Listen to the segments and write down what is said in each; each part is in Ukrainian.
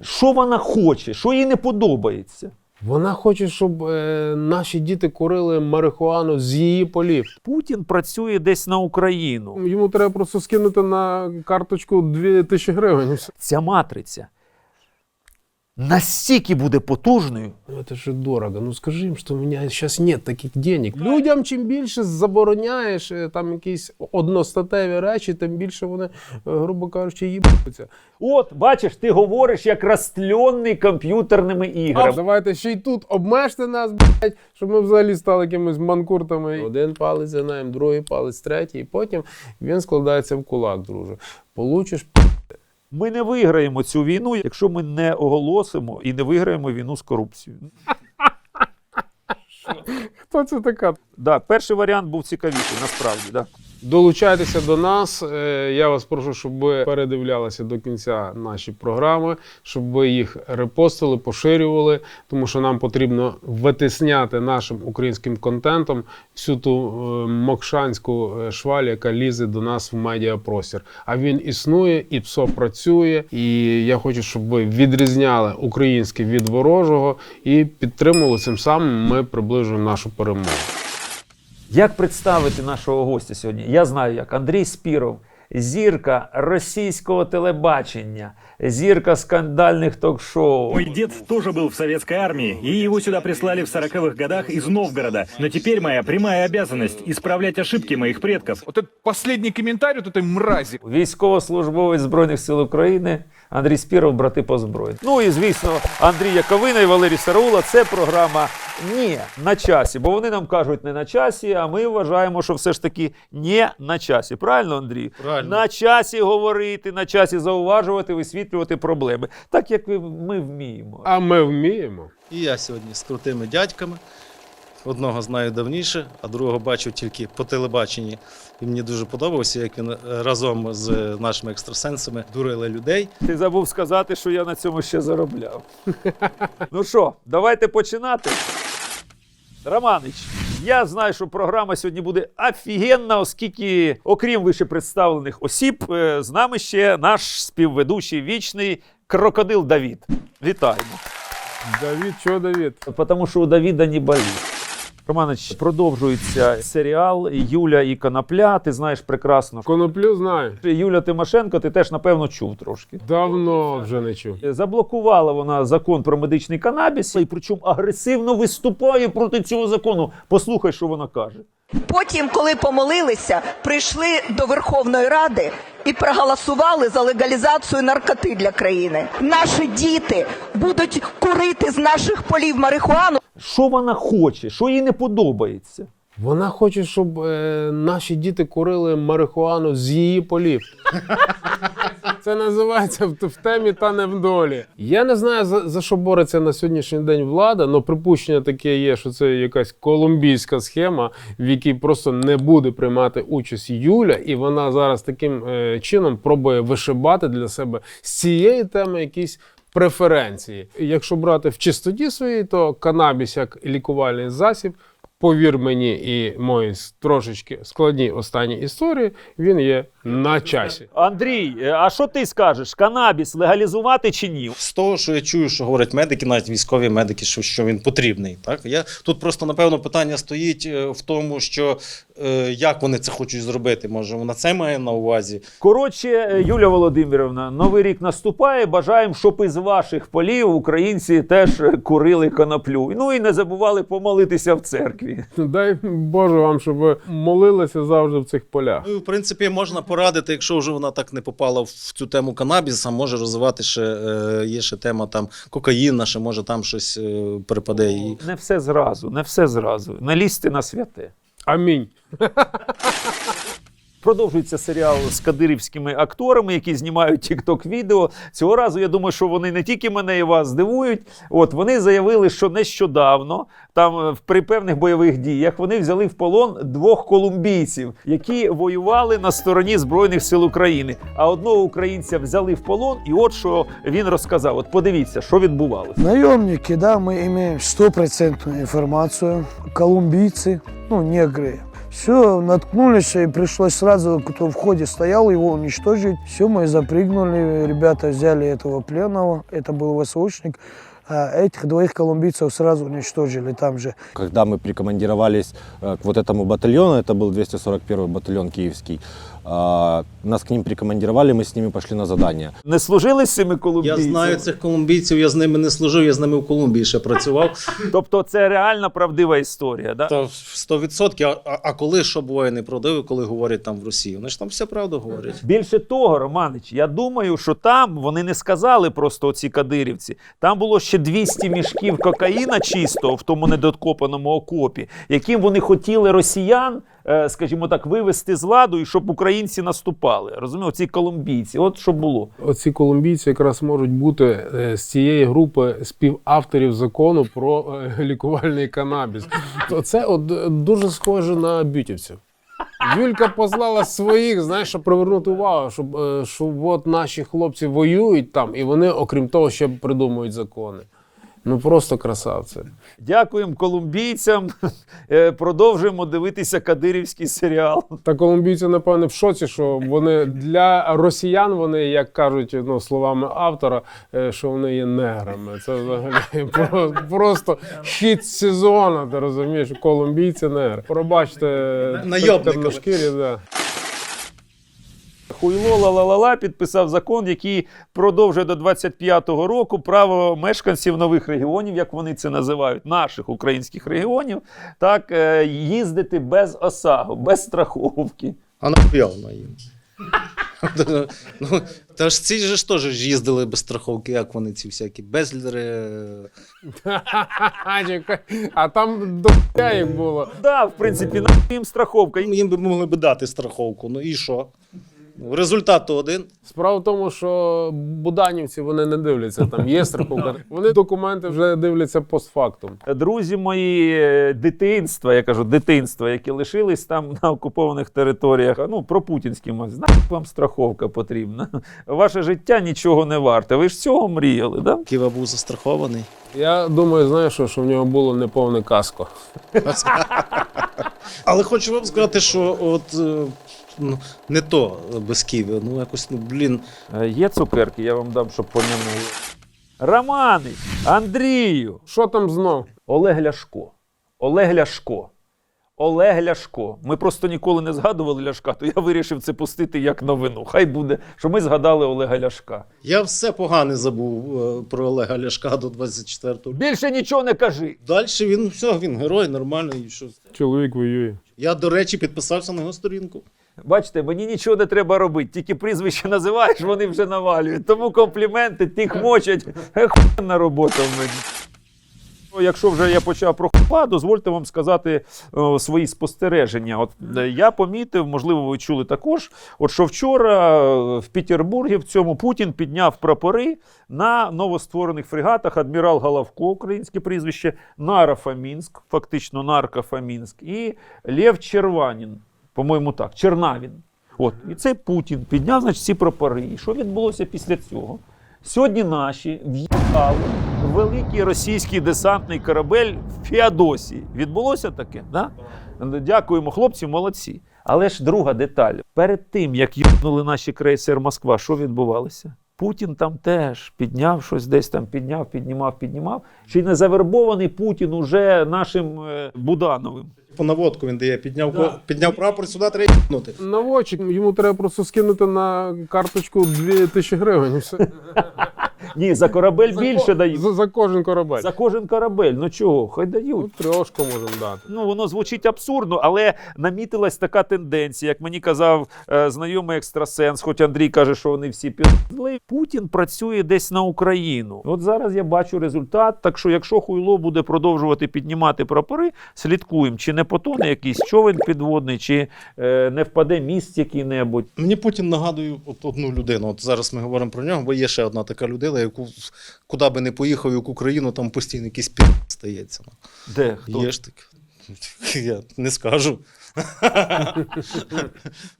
Що вона хоче, що їй не подобається. Вона хоче, щоб е, наші діти курили марихуану з її полів. Путін працює десь на Україну. Йому треба просто скинути на карточку 2000 гривень. Ця матриця настільки буде потужною, Ну, це ж дорого. Ну скажи їм, що у мене зараз нет таких денег. Людям чим більше забороняєш е, там якісь одностатеві речі, тим більше вони, е, грубо кажучи, їбуться. От, бачиш, ти говориш як розтльонний комп'ютерними А іграми. давайте ще й тут обмежте нас, блядь, щоб ми взагалі стали якимись манкуртами. Один палець за ним, другий палець, третій, і потім він складається в кулак, друже. Получиш Ми не виграємо цю війну, якщо ми не оголосимо і не виграємо війну з корупцією. хто це така? Да, перший варіант був цікавіший, насправді. Да. Долучайтеся до нас. Е, Я вас прошу, щоб ви передивлялися до кінця наші програми, щоб ви їх репостили, поширювали, тому що нам потрібно витисняти нашим українським контентом всю ту е, мокшанську е, шваль, яка лізе до нас в медіапростір. А він існує, і ПСО працює. І я хочу, щоб ви відрізняли українське від ворожого і підтримували цим самим. Ми приближуємо нашу перемогу. Як представити нашого гостя сьогодні? Я знаю як Андрій Спіров, зірка російського телебачення, зірка скандальних ток-шоу. Мой дед тоже был в советской армии, и его сюда прислали в 40-х годах из Новгорода. Но теперь моя прямая обязанность – исправлять ошибки моих предков. Вот этот последний комментарий вот этой мрази. Військовослужбовець Збройних сил України Андрій Спіров, брати по зброї. Ну і звісно, Андрій Яковина і Валерій Сараула. Це програма «Ні на часі. Бо вони нам кажуть не на часі, а ми вважаємо, що все ж таки не на часі. Правильно, Андрій? Правильно. На часі говорити, на часі зауважувати, висвітлювати проблеми. Так як ми вміємо. А ми вміємо. І я сьогодні з крутими дядьками. Одного знаю давніше, а другого бачив тільки по телебаченні. І мені дуже подобався, як він е, разом з нашими екстрасенсами дурили людей. Ти забув сказати, що я на цьому ще заробляв. ну що, давайте починати. Романич, я знаю, що програма сьогодні буде офігенна, оскільки, окрім вище представлених осіб, е, з нами ще наш співведучий вічний крокодил Давід. Вітаємо. Давід, чого Давід? Тому що у Давіда не болить. Романич, продовжується серіал Юля і Конопля. Ти знаєш прекрасно. Коноплю знаю. Юля Тимошенко, ти теж напевно чув трошки. Давно вже не чув. Заблокувала вона закон про медичний канабіс, і причому агресивно виступає проти цього закону. Послухай, що вона каже. Потім, коли помолилися, прийшли до Верховної Ради і проголосували за легалізацію наркоти для країни. Наші діти будуть курити з наших полів марихуану. Що вона хоче, що їй не подобається. Вона хоче, щоб е, наші діти курили марихуану з її полів. Це називається в, темі та не в долі. Я не знаю за, за що бореться на сьогоднішній день влада, але припущення таке є, що це якась колумбійська схема, в якій просто не буде приймати участь Юля, і вона зараз таким е, чином пробує вишибати для себе з цієї теми якісь. Преференції. Якщо брати в чистоті своїй, то канабіс як лікувальний засіб, повір мені, і мої трошечки складні останні історії, він є на часі. Андрій, е, а що ти скажеш? Канабіс легалізувати чи ні? З того, що я чую, що говорять медики, навіть військові медики, що, що він потрібний. Так? Я, тут просто, напевно, питання стоїть е, в тому, що е, як вони це хочуть зробити. Може, вона це має на увазі. Коротше, е, Юля Володимирівна, новий рік наступає. Бажаємо, щоб із ваших полів українці теж курили коноплю. Ну і не забували помолитися в церкві. Дай Боже вам, щоб молилися завжди в цих полях. Ну, в принципі, можна порадити, якщо вже вона так не попала в цю тему канабіса, може розвивати ще е, є ще тема там кокаїна, ще може там щось е, припаде їй. Не все зразу, не все зразу. Не лізьте на святе. Амінь. Продовжується серіал з кадирівськими акторами, які знімають тікток відео. Цього разу я думаю, що вони не тільки мене і вас здивують. От вони заявили, що нещодавно там е, в- при певних бойових діях вони взяли в полон двох колумбійців, які воювали на стороні збройних сил України. А одного українця взяли в полон, і от що він розказав. От подивіться, що відбувалося. Наемники, да, мы имеем стопроцентную информацию. Колумбийцы, ну, негры, Все, наткнулись, и пришлось сразу, кто в входе стоял, его уничтожить. Все, мы запрыгнули, ребята взяли этого пленного, это был ВСУшник, а этих двоих колумбийцев сразу уничтожили там же. Когда мы прикомандировались э, к вот этому батальону, это был 241 батальон киевский, а, нас к ним прикомандировали, мы с ними пошли на задание. Не служили з цими Я знаю цих колумбійців, я з ними не служив, я з ними в Колумбії ще працював. Тобто це реальна правдива історія. Да? Та 100%. А, а, коли що буває неправдиво, коли говорять там в Росії? Вони ж там все правду говорять. Більше того, Романич, я думаю, що там вони не сказали просто оці кадирівці. Там було ще 200 мішків кокаїна чистого в тому недокопаному окопі, яким вони хотіли росіян, скажімо так, вивести з ладу і щоб українці наступали. Розумієте, ці колумбійці. От що було. Оці колумбійці якраз можуть бути е, з цієї групи співавторів закону про е, лікувальний канабіс. То це от е, дуже схоже на бютівців. Юлька послала своїх, знаєш, щоб привернути увагу, щоб, е, що от наші хлопці воюють там, і вони, окрім того, ще придумують закони. Ну просто красавці. Дякуємо колумбійцям. Е, Продовжуємо дивитися кадирівський серіал. Та колумбійці, напевне, в шоці, що вони для росіян, вони, як кажуть, ну, словами автора, е, що вони є неграми. Це взагалі просто хід сезону, ти розумієш, колумбійці негри. Пробачте, Найобниками. темношкірі, да. Хуйло ла-ла-ла-ла підписав закон, який продовжує до 25-го року право мешканців нових регіонів, як вони це називають, наших українських регіонів, так е, їздити без ОСАГО, без страховки. А нахуя воно їм? ну, та ж ці ж теж ж їздили без страховки, як вони ці всякі безлідери. А там до їх було. Да, в принципі, їм страховка. Їм би могли би дати страховку. Ну і що? Ну, Результат то один. Справа в тому, що буданівці вони не дивляться, там є страховка. Вони документи вже дивляться постфактум. Друзі мої дитинства, я кажу, дитинства, які лишились там на окупованих територіях. Ну, про путінські мові. Знаєте, вам страховка потрібна. Ваше життя нічого не варте. Ви ж цього мріяли, да? Ківа був застрахований. Я думаю, знаєш, що, що в нього було неповне каско. Але хочу вам сказати, що от е, ну, не то без Києва. Ну якось, ну блін. Е, Є цукерки, я вам дам, щоб поняли. Романи, Андрію, Що там знов? Олег Ляшко. Олег Ляшко. Олег Ляшко. Ми просто ніколи не згадували Ляшка, то я вирішив це пустити як новину. Хай буде, що ми згадали Олега Ляшка. Я все погане забув е, про Олега Ляшка до 24-го. Більше нічого не кажи. Далі він все, він герой, нормальний. і Що. Чоловік воює. Я, до речі, підписався на його сторінку. Бачите, мені нічого не треба робити, тільки прізвище називаєш, вони вже навалюють. Тому компліменти тих мочать. Охуєнна робота в мені. Ну, Якщо вже я почав про хупа, дозвольте вам сказати е, свої спостереження. От е, я помітив, можливо, ви чули також, от що вчора е, в Петербургі в цьому Путін підняв прапори на новостворених фрегатах адмірал Головко, українське прізвище, Нара Фамінськ, фактично Нарка Фамінськ, і Лев Черванін, по-моєму, так, Чернавін. От, і це Путін підняв, значить, ці прапори. І що відбулося після цього? Сьогодні наші в'їхали великий російський десантний корабель в Феодосії. Відбулося таке? Да? Дякуємо, хлопці, молодці. Але ж друга деталь. Перед тим, як їхнули наші крейсер Москва, що відбувалося? Путін там теж підняв щось десь там, підняв, піднімав, піднімав. Чи не завербований Путін уже нашим е, Будановим? По наводку він дає, підняв, ко- підняв прапор, сюди треба їбнути. Наводчик, йому треба просто скинути на карточку 2000 гривень. все. Ні, за корабель більше дають. За, за кожен корабель. За кожен корабель. Ну чого? Хай дають. Ну, трьошку можемо дати. Ну, воно звучить абсурдно, але намітилась така тенденція, як мені казав е, знайомий екстрасенс, хоч Андрій каже, що вони всі пізли. Путін працює десь на Україну. От зараз я бачу результат. Так що, якщо хуйло буде продовжувати піднімати прапори, слідкуємо, чи не потоне якийсь човен підводний, чи е, не впаде міст який-небудь. Мені Путін нагадує от одну людину. От зараз ми говоримо про нього, бо є ще одна така людина, яку куди би не поїхав, яку країну, там постійно якийсь пі стається. Де? Хто? Є ж таке. Я не скажу.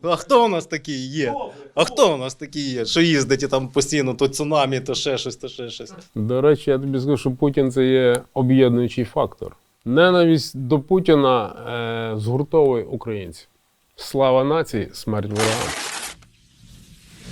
а хто у нас такий є? А хто у нас такий є? Що їздить і там постійно то цунамі, то ще щось, то ще щось. До речі, я тобі скажу, що Путін це є об'єднуючий фактор. Ненависть до Путіна е, згуртовує українців. Слава нації, смерть ворогам.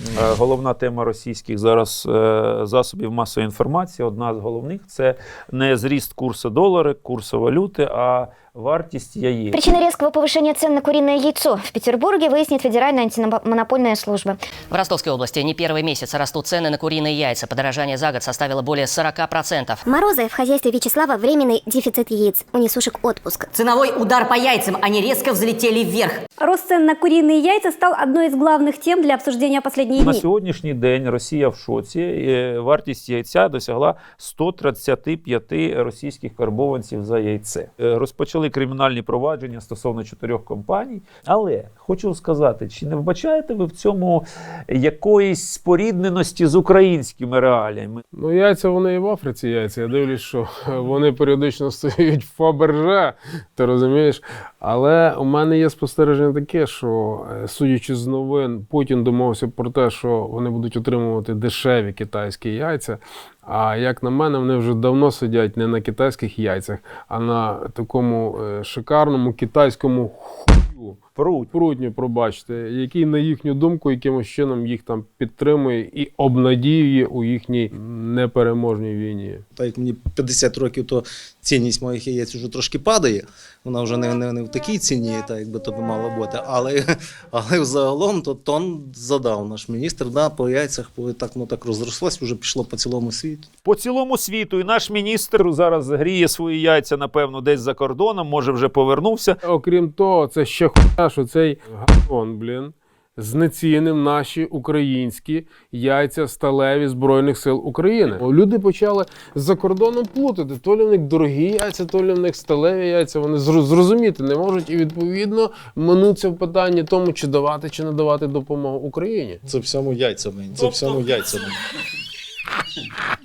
Е, Головна тема російських зараз е, засобів масової інформації, одна з головних це не зріст курсу долара, курсу валюти, а вартість яєць. Причина резкого повышения цен на куриное яйцо в Петербурге выяснит Федеральная антимонопольная служба. В Ростовской области не первый месяц растут цены на куриные яйца. Подорожание за год составило более 40%. Морозы в хозяйстве Вячеслава временный дефицит яиц. У несушек отпуск. Ценовой удар по яйцам, они резко взлетели вверх. Рост цен на куриные яйца стал одной из главных тем для обсуждения последние На дни. сьогоднішній день Росія в шоці. Е, Вартість яйця досягла 135 російських карбованців за яйце. Е, Розпочали кримінальні провадження стосовно чотирьох компаній. Але хочу сказати, чи не вбачаєте ви в цьому якоїсь спорідненості з українськими реаліями? Ну, яйця вони і в Африці яйця. Я дивлюсь, що вони періодично стають в Фаберже, ти розумієш? Але у мене є спостереження таке, що е, судячи з новин, Путін домовився про те, що вони будуть отримувати дешеві китайські яйця. А як на мене, вони вже давно сидять не на китайських яйцях, а на такому е, шикарному китайському хую. Пруть. Прутню, пробачте, який, на їхню думку, якимось чином їх там підтримує і обнадіює у їхній непереможній війні. Так як мені 50 років, то цінність моїх яєць вже трошки падає. Вона вже не, не, не в такій ціні, так якби то би мало бути. Але, але взагалом то тон задав наш міністр. Да, по яйцях по, так, ну, так розрослось, вже пішло по цілому світу. По цілому світу, і наш міністр зараз гріє свої яйця, напевно, десь за кордоном, може вже повернувся. Окрім того, це ще хуйня, що цей гандон, блін, знецінив наші українські яйця сталеві Збройних сил України. Люди почали за кордоном плутати. То лі в них дорогі яйця, то лі в них сталеві яйця. Вони зро- зрозуміти не можуть і відповідно минуться в питанні тому, чи давати, чи не давати допомогу Україні. Це всьому яйцями. Це всьому яйцями.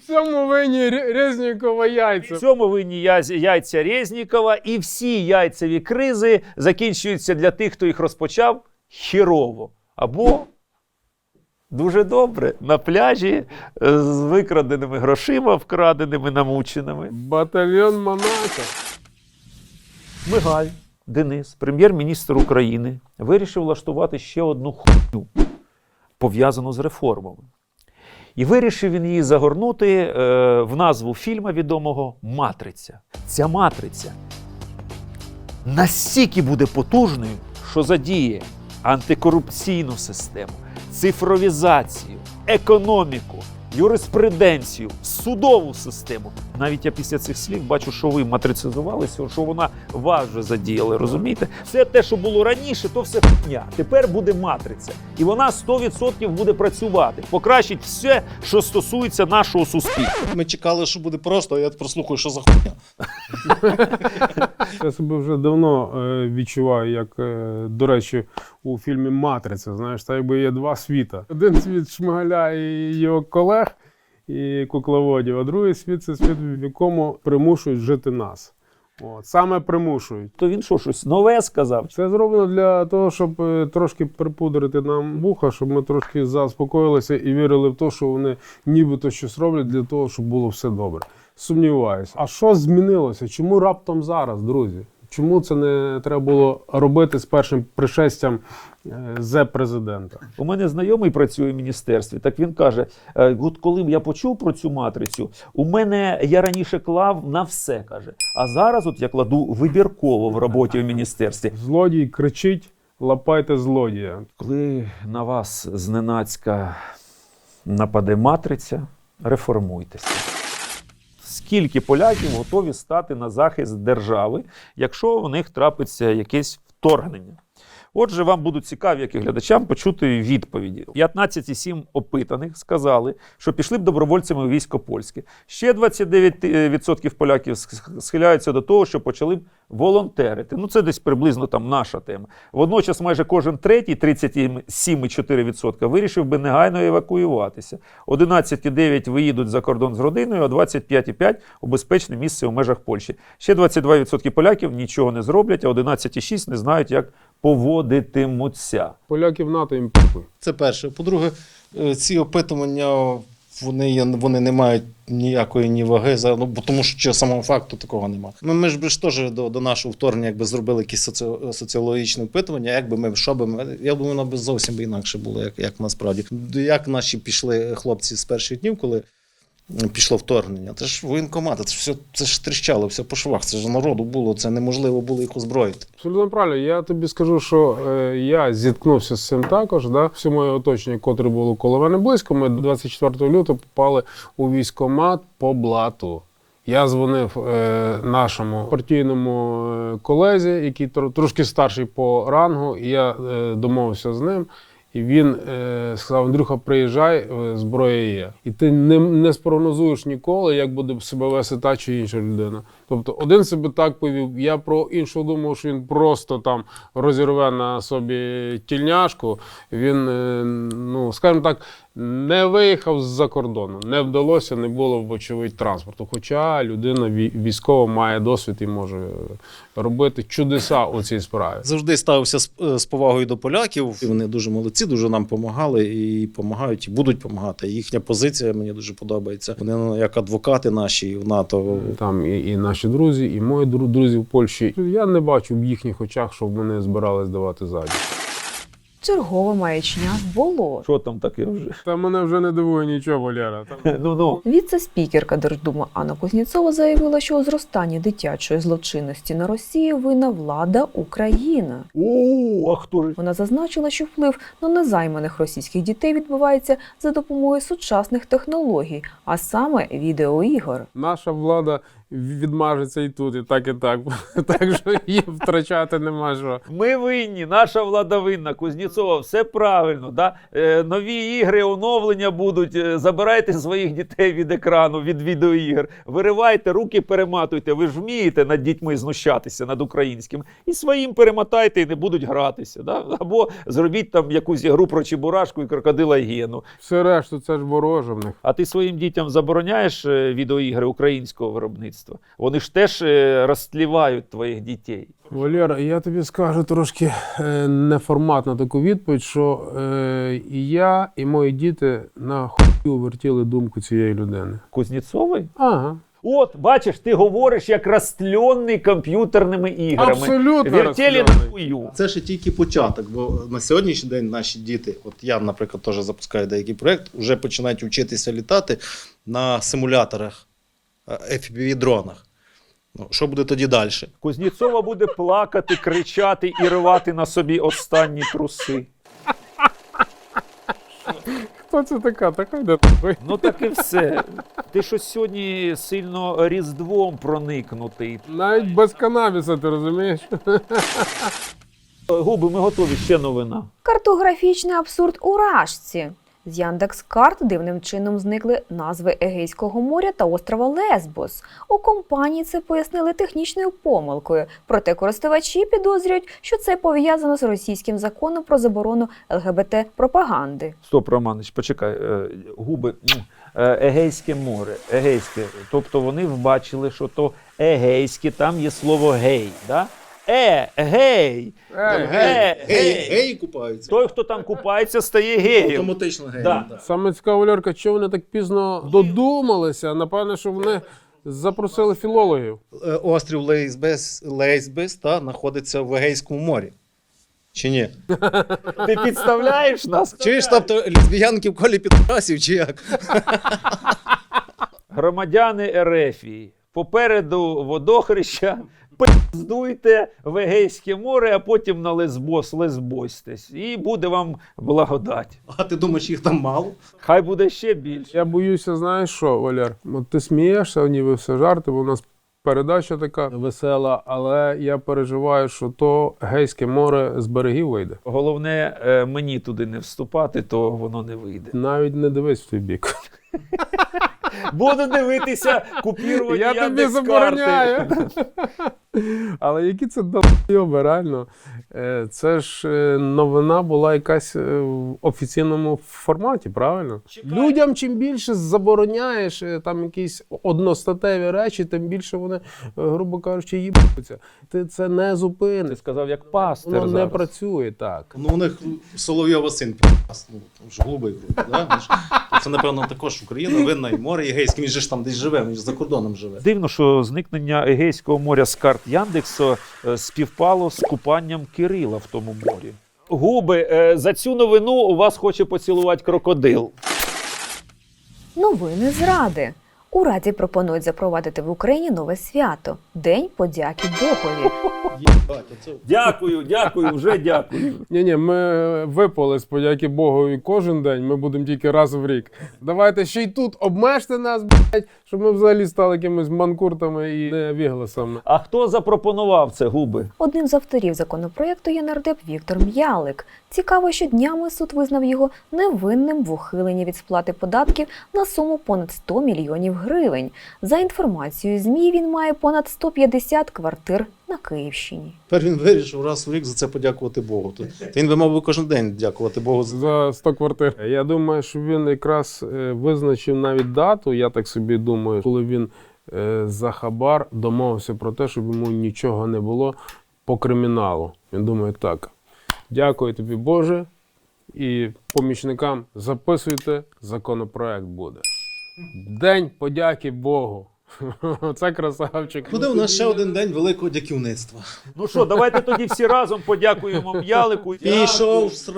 В цьому винні Резнікова яйця. В цьому винні яйця Резнікова, і всі яйцеві кризи закінчуються для тих, хто їх розпочав, хірово. Або дуже добре на пляжі е, з викраденими грошима, вкраденими, намученими. Батальйон Монако. Мигаль Денис, прем'єр-міністр України, вирішив влаштувати ще одну хуйню, пов'язану з реформами. І вирішив він її загорнути е, в назву фільму відомого Матриця. Ця матриця настільки буде потужною, що задіє антикорупційну систему, цифровізацію, економіку, юриспруденцію, судову систему. Навіть я після цих слів бачу, що ви матрицизувалися, що вона вас вже задіяла. Розумієте? Все те, що було раніше, то все пня. Тепер буде матриця, і вона 100% буде працювати, покращить все, що стосується нашого суспільства. Ми чекали, що буде просто, а я прослухаю, що за хуйня. Я себе вже давно е, відчуваю, як, е, до речі, у фільмі Матриця. Знаєш, так якби є два світа. Один світ Шмигаля і його колег і кукловодів, а другий світ це світ, в якому примушують жити нас. От, саме примушують. То він що, щось нове сказав? Це зроблено для того, щоб е, трошки припудрити нам вуха, щоб ми трошки заспокоїлися і вірили в те, що вони нібито щось роблять для того, щоб було все добре. Сумніваюся. А що змінилося? Чому раптом зараз, друзі? Чому це не треба було робити з першим пришестям е, зе президента? У мене знайомий працює в міністерстві. Так він каже: е, от коли я почув про цю матрицю, у мене я раніше клав на все каже. А зараз, от я кладу вибірково в роботі в міністерстві. Злодій кричить: лапайте злодія. Коли на вас зненацька нападе матриця, реформуйтеся. Скільки поляків готові стати на захист держави, якщо в них трапиться якесь вторгнення? Отже, вам будуть цікаві, як і глядачам, почути відповіді. 15,7 опитаних сказали, що пішли б добровольцями у військо польське. Ще 29% поляків схиляються до того, що почали б волонтерити. Ну, це десь приблизно там наша тема. Водночас, майже кожен третій, 37,4% вирішив би негайно евакуюватися. 11,9% виїдуть за кордон з родиною, а 25,5% у безпечне місце у межах Польщі. Ще 22% поляків нічого не зроблять, а 11,6% не знають, як поводитимуться. Поляки в НАТО їм похуй. Це перше. По-друге, е, ці опитування Вони, є- вони не мають ніякої ні ваги, за, ну, бо тому що самого факту такого немає. Ну, ми ж би ж теж до, до нашого вторгнення якби зробили якісь соці, соціологічне опитування, як би ми, що би ми, я думаю, воно б зовсім би інакше було, як, як насправді. Як наші пішли хлопці з перших днів, коли пішло вторгнення. Це ж воєнкомати, це ж все це ж тріщало, все по швах. Це ж народу було, це неможливо було їх озброїти. Абсолютно правильно. Я тобі скажу, що е, я зіткнувся з цим також. Да? Все моє оточення, котре було коло мене близько, ми 24 лютого попали у військкомат по блату. Я дзвонив е, нашому партійному е, колезі, який трошки старший по рангу, і я е, домовився з ним. І він е, сказав: Андрюха, приїжджай, е, зброя є. І ти не, не спрогнозуєш ніколи, як буде себе вести та чи інша людина. Тобто один себе так повів. Я про іншого думав, що він просто там розірве на собі тільняшку. Він, е, ну скажімо так, не виїхав з-за кордону, не вдалося, не було вочевидь транспорту. Хоча людина вій- військова має досвід і може робити чудеса у цій справі. Завжди ставився з, е, повагою до поляків. Вони дуже молодці, дуже нам допомагали і допомагають, і будуть допомагати. Їхня позиція мені дуже подобається. Вони ну, як адвокати наші в НАТО. Там і, і наші друзі, і мої друзі в Польщі. Я не бачу в їхніх очах, щоб вони збирались давати задні. Чергова маячня було. Що там таке вже? Та мене вже не дивує нічого, Валера. Там Ну ну. Віце-спікерка Держдуми Анна Кузнєцова заявила, що у зростанні дитячої злочинності на Росії винна влада Україна. О, а хто ж? Вона зазначила, що вплив на незайманих російських дітей відбувається за допомогою сучасних технологій, а саме відеоігор. наша влада відмажеться і тут, і так, і так. Так що її втрачати нема що. Ми винні, наша влада винна. Кузнєцова, все правильно. Да? Е, нові ігри, оновлення будуть. Е, забирайте своїх дітей від екрану, від відеоігр. Виривайте, руки перематуйте. Ви ж вмієте над дітьми знущатися над українським. І своїм перемотайте і не будуть гратися. Да? Або зробіть там якусь ігру про Чебурашку і крокодила Гену. Все решту, це ж вороже в них. А ти своїм дітям забороняєш е, відеоігри українського виробництва? Вони ж теж е, розтлівають твоїх дітей. Валера, я тобі скажу трошки е, неформатну таку відповідь, що е, і я, і мої діти на хую вертіли думку цієї людини. Кузнєцовий? Ага. От, бачиш, ти говориш як розтльонний комп'ютерними іграми. Абсолютно Вертєлі на хую. Це ще тільки початок, бо на сьогоднішній день наші діти, от я, наприклад, теж запускаю деякий проєкт, вже починають вчитися літати на симуляторах fpv дронах. Ну, що буде тоді далі? Кузнєцова буде плакати, кричати і рвати на собі останні труси. Хто це така? Така йде. Ну так і все. Ти щось сьогодні сильно різдвом проникнутий. Навіть без канабіса, ти розумієш? Губи, ми готові, ще новина. Картографічний абсурд у Рашці. З Яндекс.Карт дивним чином зникли назви Егейського моря та острова Лесбос. У компанії це пояснили технічною помилкою. Проте користувачі підозрюють, що це пов'язано з російським законом про заборону ЛГБТ-пропаганди. Стоп, Романич, почекай. Е, Губи. е, Егейське море. Егейське. Тобто вони вбачили, що то егейське, там є слово гей. Да? Е, гей! Ей, Е, гей! геї купаються. Той, хто там купається, стає геєм. Автоматично геї. Да. так. Саме цікава Валерка, що вони так пізно додумалися. Напевно, що вони запросили філологів. Е, Острів Лейсбес, Лейсбес та, знаходиться в Егейському морі. Чи ні? Ти підставляєш нас? Чуєш, тобто лесбіянки в колі підрасів, чи як? Громадяни Ерефії. Попереду водохреща. Пиздуйте в Егейське море, а потім на Лесбос лесбойстесь. І буде вам благодать. А ти думаєш, їх там мало? Хай буде ще більше. Я боюся, знаєш що, Валер? От ти смієшся, ніби все жарти, бо у нас передача така весела, але я переживаю, що то гейське море з берегів вийде. Головне, е, мені туди не вступати, то воно не вийде. Навіть не дивись в той бік. Буду дивитися купіровані Я тобі забороняю. Але які це долбойоби, реально. Е, Це ж е, новина була якась е, в офіційному форматі, правильно? Людям чим більше забороняєш там якісь одностатеві речі, тим більше вони, грубо кажучи, їбуться. Ти це не Ти сказав, як пастир Воно не працює так. Ну, у них Соловйова син ну, ж голубий да? Це, напевно, також Україна, винна і море Єгейське, він же ж там десь живе, він ж за кордоном живе. Дивно, що зникнення Егейського моря з карт Яндексу співпало з купанням Кирила в тому морі. Губи, е, за цю новину у вас хоче поцілувати крокодил. Новини зради. У Раді пропонують запровадити в Україні нове свято День подяки Богові. Дякую, дякую, вже дякую. Ні, ні, ми випали з подяки Богові кожен день, ми будемо тільки раз в рік. Давайте ще й тут обмежте нас, блядь, щоб ми взагалі стали якимись манкуртами і не вігласами. А хто запропонував це губи? Одним з авторів законопроекту є нардеп Віктор М'ялик. Цікаво, що днями суд визнав його невинним в ухиленні від сплати податків на суму понад 100 мільйонів гривень. За інформацією ЗМІ, він має понад 150 квартир на Київщині. Тепер він вирішив раз в рік за це подякувати Богу. То Він би мав би кожен день дякувати Богу за За 100 квартир. Я думаю, що він якраз е, визначив навіть дату, я так собі думаю, коли він е, за хабар домовився про те, щоб йому нічого не було по криміналу. Він думає, так, дякую тобі, Боже, і помічникам записуйте, законопроект буде. День подяки Богу. Це красавчик. Буде у нас ще один день великого дяківництва. Ну що, давайте тоді всі разом подякуємо М'ялику. Пішов в сра...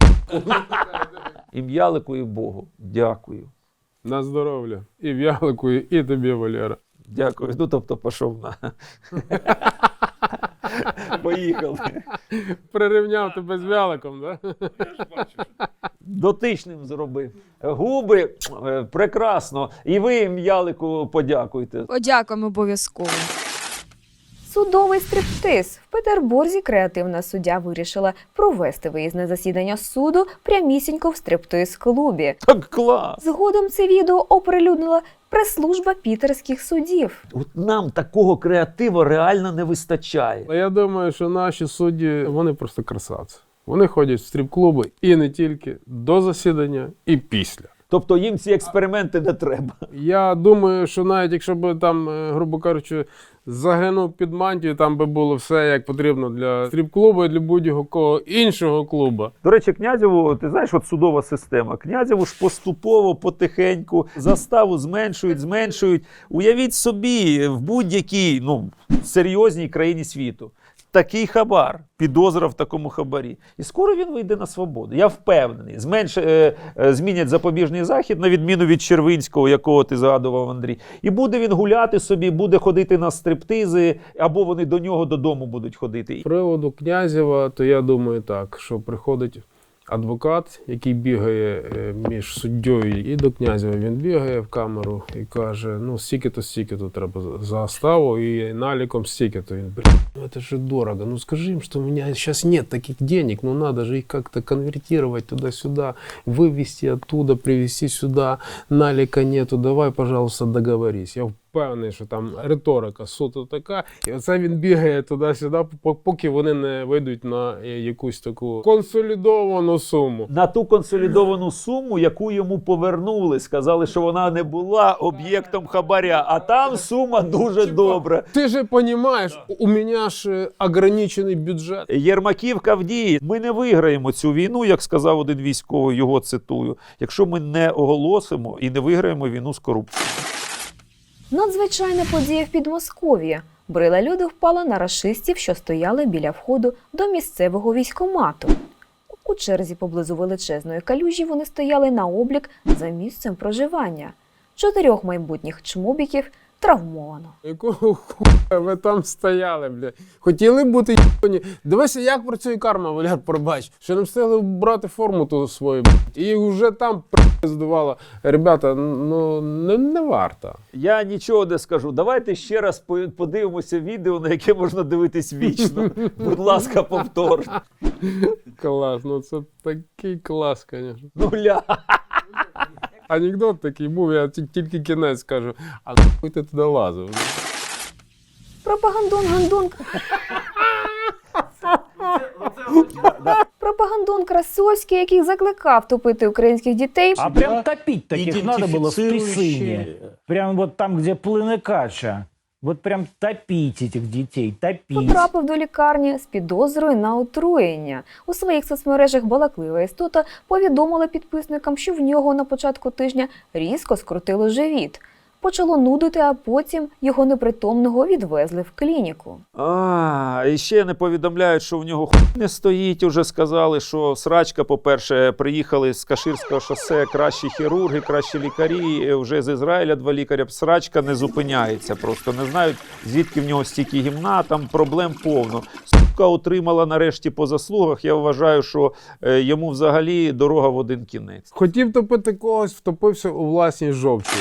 І М'ялику, і Богу. Дякую. На здоров'я. І в'яликую, і тобі, Валера. Дякую. Ну, тобто, пішов на. Поїхали. Прирівняв тебе з вяликом, так? Да? Дотичним зробив. Губи е, прекрасно. І ви М'ялику подякуйте. Подякуємо обов'язково. Судовий стриптиз в Петербурзі креативна суддя вирішила провести виїзне засідання суду прямісінько в стриптиз-клубі. Так клас. Згодом це відео оприлюднила прес-служба пітерських судів. От нам такого креативу реально не вистачає. Але я думаю, що наші судді вони просто красавці. Вони ходять в стріп-клуби і не тільки до засідання, і після. Тобто їм ці експерименти не треба. Я думаю, що навіть якщо б там, е, грубо кажучи, заглянув під мантію, там би було все як потрібно для стріп-клубу і для будь-якого іншого клубу. До речі, князеву, ти знаєш, от судова система. Князеву ж поступово, потихеньку заставу зменшують, зменшують. Уявіть собі, в будь-якій ну, серйозній країні світу. Такий хабар, підозра в такому хабарі. І скоро він вийде на свободу. Я впевнений. Зменш, е, е, змінять запобіжний захід, на відміну від Червинського, якого ти згадував, Андрій. І буде він гуляти собі, буде ходити на стриптизи, або вони до нього додому будуть ходити. З приводу князєва, то я думаю так, що приходить адвокат, який бігає е, між суддєю і до князєва. Він бігає в камеру і каже: ну, стільки-то, стільки-то треба за- заставу, і наліком стільки-то. Він, блін, ну это же дорого. Ну скажи им, что у меня сейчас нет таких денег, ну надо же их как-то конвертировать туда-сюда, вывести оттуда, привезти сюда, налика нету, давай, пожалуйста, договорись. Я впевнений, що там риторика суто така. І оце він бігає туди-сюди, пок- поки вони не вийдуть на е, якусь таку консолідовану суму. на ту консолідовану суму, яку йому повернули. Сказали, що вона не була об'єктом хабаря, а там сума дуже добра. Ти же розумієш, у мене ж е, ограничений бюджет. Єрмаківка в дії. Ми не виграємо цю війну, як сказав один військовий, його цитую, якщо ми не оголосимо і не виграємо війну з корупцією. Надзвичайна подія в Підмосков'ї. Брила люди впала на рашистів, що стояли біля входу до місцевого військомату. У черзі поблизу величезної калюжі вони стояли на облік за місцем проживання. Чотирьох майбутніх чмобіків травмовано. Якого хуя ви там стояли, бля? Хотіли бути їбані? Дивися, як працює карма, Валяр, пробач. Ще не встигли брати форму ту свою, блядь. І вже там здувало. Ребята, ну не, не варто. Я нічого не скажу. Давайте ще раз по- подивимося відео, на яке можна дивитись вічно. Будь ласка, повтор. Клас, ну це такий клас, звісно. Ну ля. Анекдот такий був, я ті- тільки кінець скажу. А нахуй ти туди лазив? Пропагандон Гандон Пропагандон Красовський, який закликав топити українських дітей, А прям топить таких надо было в Песыне. Прям вот там, где плыны Вот прям топіть цих дітей, топіть. потрапив до лікарні з підозрою на отруєння. У своїх соцмережах балаклива істота повідомила підписникам, що в нього на початку тижня різко скрутило живіт. Почало нудити, а потім його непритомного відвезли в клініку. А, і ще не повідомляють, що в нього хуй не стоїть. Уже сказали, що срачка, по-перше, приїхали з Каширського шосе кращі хірурги, кращі лікарі. е, Вже з Ізраїля два лікаря. Срачка не зупиняється. Просто не знають, звідки в нього стільки гімна, там проблем повно. Сука отримала нарешті по заслугах. Я вважаю, що е, йому взагалі дорога в один кінець. Хотів топити когось, втопився у власній жовчі.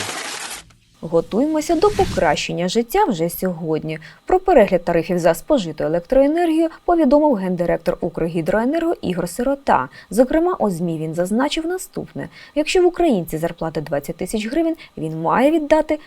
Готуємося до покращення життя вже сьогодні. Про перегляд тарифів за спожиту електроенергію повідомив гендиректор Укргідроенерго Ігор Сирота. Зокрема, у ЗМІ він зазначив наступне: якщо в українці зарплата 20 тисяч гривень, він має віддати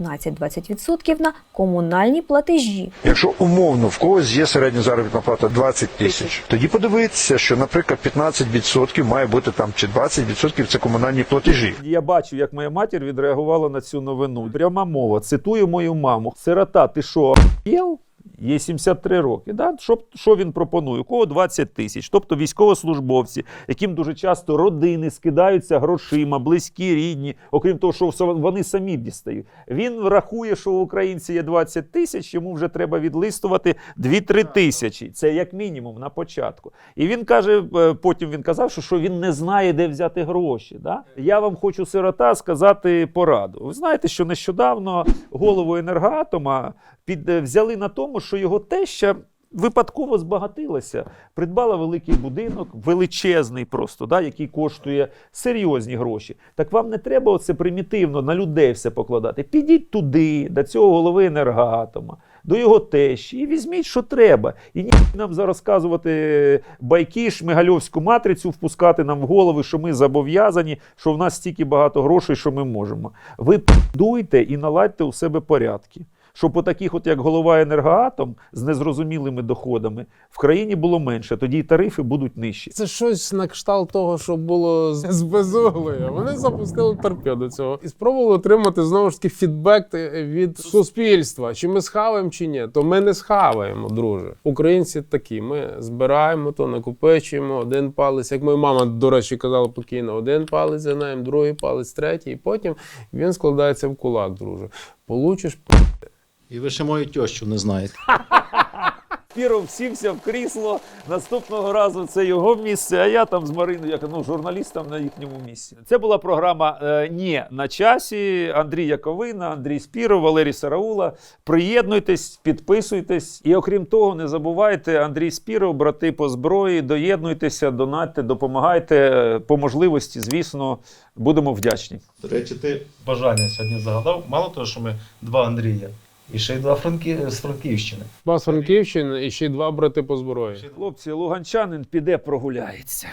15-20% на комунальні платежі. Якщо умовно в когось є середня заробітна плата 20 тисяч, тоді подивитися, що, наприклад, 15% має бути там чи 20% це комунальні платежі. Я бачу, як моя матір відреагувала на цю новину. Пряма мова. Цитую мою маму. Сирота, ти що, охуєв? Є 73 роки. Да? Що, що він пропонує? У кого 20 тисяч? Тобто військовослужбовці, яким дуже часто родини скидаються грошима, близькі, рідні, окрім того, що вони самі дістають. Він рахує, що у українці є 20 тисяч, йому вже треба відлистувати 2-3 тисячі. Це як мінімум на початку. І він каже, е, потім він казав, що, що він не знає, де взяти гроші. Да? Я вам хочу сирота сказати пораду. Ви знаєте, що нещодавно голову енергоатома під, е, взяли на тому, що його теща випадково збагатилася, придбала великий будинок, величезний просто, да, який коштує серйозні гроші. Так вам не треба оце примітивно на людей все покладати. Підіть туди, до цього голови енергоатома, до його тещі, і візьміть, що треба. І ні нам зараз розказувати байки, шмигальовську матрицю впускати нам в голови, що ми зобов'язані, що в нас стільки багато грошей, що ми можемо. Ви дуйте і наладьте у себе порядки. Щоб по таких, от як голова енергоатом з незрозумілими доходами, в країні було менше, тоді й тарифи будуть нижчі. Це щось на кшталт того, що було з безуглою. Вони запустили торпеду цього і спробували отримати знову ж таки фідбек від суспільства. Чи ми схаваємо, чи ні. То ми не схаваємо, друже. Українці такі. Ми збираємо то, накопичуємо один палець. Як моя мама, до речі, казала покійно, один палець за ним, другий палець, третій, і потім він складається в кулак, друже. Получиш І ви ще мою тещу не знаєте. Піров сівся в крісло. Наступного разу це його місце, а я там з Мариною, як ну, журналістом на їхньому місці. Це була програма е, «Ні на часі. Андрій Яковина, Андрій Спіров, Валерій Сараула. Приєднуйтесь, підписуйтесь. І окрім того, не забувайте, Андрій Спіров, брати по зброї, доєднуйтеся, донатьте, допомагайте е, по можливості. Звісно, будемо вдячні. До речі, ти бажання сьогодні загадав. Мало того, що ми два Андрія, і ще й два Франки... з Франківщини. два з Франківщини і ще й два брати по зброї. Хлопці, луганчанин піде прогуляється.